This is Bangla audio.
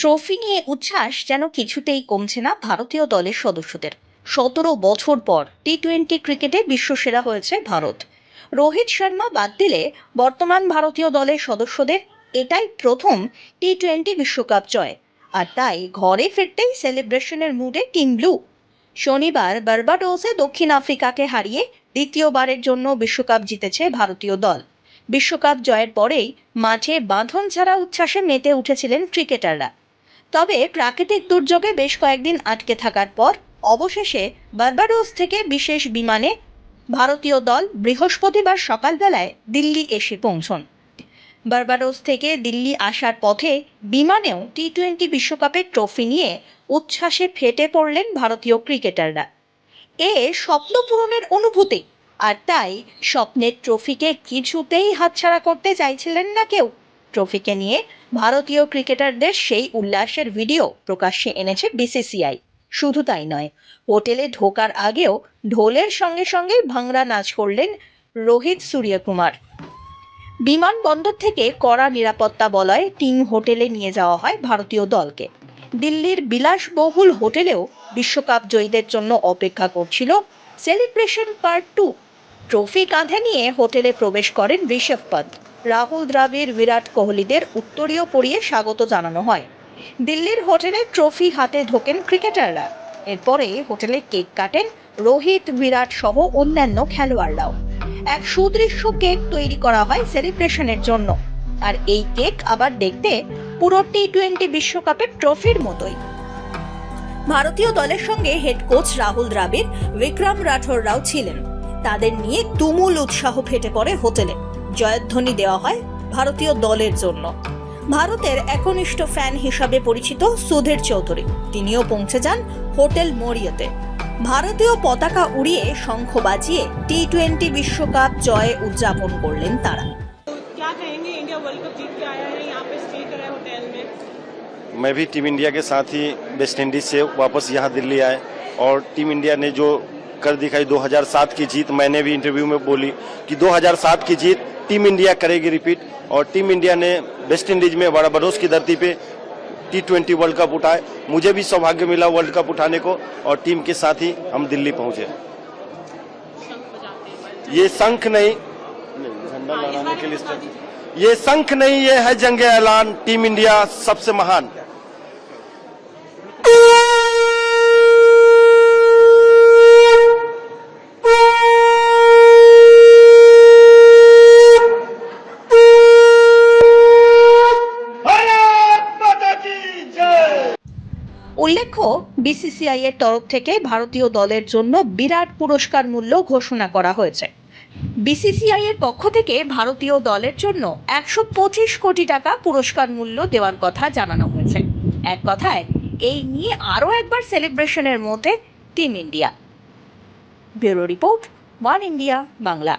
ট্রফি নিয়ে উচ্ছ্বাস যেন কিছুতেই কমছে না ভারতীয় দলের সদস্যদের। সতেরো বছর পর টি টোয়েন্টি ক্রিকেটে বিশ্বসেরা হয়েছে ভারত। রোহিত শর্মা বাদ দিলে বর্তমান ভারতীয় দলের সদস্যদের এটাই প্রথম টি টোয়েন্টি বিশ্বকাপ জয়। আর তাই ঘরে ফিরতেই সেলিব্রেশনের মুডে টিম ব্লু। শনিবার বার্বাডোসে দক্ষিণ আফ্রিকাকে হারিয়ে দ্বিতীয়বারের জন্য বিশ্বকাপ জিতেছে ভারতীয় দল। বিশ্বকাপ জয়ের পরেই মাঠে বাঁধন ছাড়া উচ্ছ্বাসে মেতে উঠেছিলেন ক্রিকেটাররা। তবে প্রাকৃতিক দুর্যোগে বেশ কয়েকদিন আটকে থাকার পর অবশেষে বার্বাডোস থেকে বিশেষ বিমানে ভারতীয় দল বৃহস্পতিবার সকালবেলায় দিল্লি এসে পৌঁছন। বার্বাডোস থেকে দিল্লি আসার পথে বিমানেও টি টোয়েন্টি বিশ্বকাপের ট্রফি নিয়ে উচ্ছ্বাসে ফেটে পড়লেন ভারতীয় ক্রিকেটাররা। এ স্বপ্ন পূরণের অনুভূতি। আর তাই স্বপ্নের ট্রফিকে কিছুতেই হাতছাড়া করতে চাইছিলেন না কেউ। ট্রফিকে নিয়ে ভারতীয় ক্রিকেটারদের সেই উল্লাসের ভিডিও প্রকাশ্যে এনেছে বিসিসিআই। শুধু তাই নয়, হোটেলে ঢোকার আগেও ঢোলের সঙ্গে সঙ্গে ভাংরা নাচ করলেন রোহিত সূর্যকুমার। বিমানবন্দর থেকে কড়া নিরাপত্তা বলয়ে টিম হোটেলে নিয়ে যাওয়া হয় ভারতীয় দলকে। দিল্লির বিলাসবহুল হোটেলেও বিশ্বকাপ জয়ীদের জন্য অপেক্ষা করছিল সেলিব্রেশন পার্ট টু ট্রফি কাঁধে নিয়ে হোটেলে প্রবেশ করেন ঋষভ পন্থ। রাহুল দ্রাবিড়, বিরাট কোহলিদের উত্তরীয় পরিয়ে স্বাগত জানানো হয়। দিল্লির হোটেলে ট্রফি হাতে ঢোকেন ক্রিকেটাররা। এরপরে হোটেলে কেক কাটেন রোহিত, বিরাট সহ অন্যান্য খেলোয়াড়রাও। এক সুদৃশ্য কেক তৈরি করা হয় সেলিব্রেশনের জন্য। আর এই কেক আবার দেখতে পুরো টি টোয়েন্টি বিশ্বকাপের ট্রফির মতোই। ভারতীয় দলের সঙ্গে হেড কোচ রাহুল দ্রাবিড়, বিক্রম রাঠোররাও ছিলেন। তাদের নিয়ে তুমুল উৎসাহ ফেটে পড়ে হোটেলে জয়ধ্বনি দেওয়া হয় ভারতীয় দলের জন্য ভারতের একনিষ্ঠ ফ্যান হিসাবে পরিচিত সুধীর চৌধুরী তিনিও পৌঁছে যান হোটেল মরিয়তে ভারতীয় পতাকা উড়িয়ে শঙ্খ বাজিয়ে টি টোয়েন্টি বিশ্বকাপ জয়ে উদযাপন করলেন তারা क्या कहेंगे इंडिया वर्ल्ड कप जीत के आया है यहाँ पे स्टे करा है होटल में मैं भी टीम इंडिया के साथ ही वेस्ट इंडीज से वापस यहाँ दिल्ली आए और टीम इंडिया ने जो कर दिखाई 2007 की जीत मैंने भी इंटरव्यू में बोली कि 2007 की जीत टीम इंडिया करेगी रिपीट और टीम इंडिया ने वेस्ट इंडीज में बड़ा बड़ोस की धरती पे टी ट्वेंटी वर्ल्ड कप उठाए। मुझे भी सौभाग्य मिला वर्ल्ड कप उठाने को और टीम के साथ ही हम दिल्ली पहुँचे। ये शंख नहीं झंडा लहराने के लिए ये शंख नहीं, ये है जंग ऐलान। टीम इंडिया सबसे महान। উল্লেখ্য বিসিসিআই এর তরফ থেকে ভারতীয় দলের জন্য বিরাট পুরস্কার মূল্য ঘোষণা করা হয়েছে। বিসিসিআই এর পক্ষ থেকে ভারতীয় দলের জন্য একশো পঁচিশ কোটি টাকা পুরস্কার মূল্য দেওয়ার কথা জানানো হয়েছে। এক কথায়, এই নিয়ে আরও একবার সেলিব্রেশনের মধ্যে team India bureau report one India Bangla.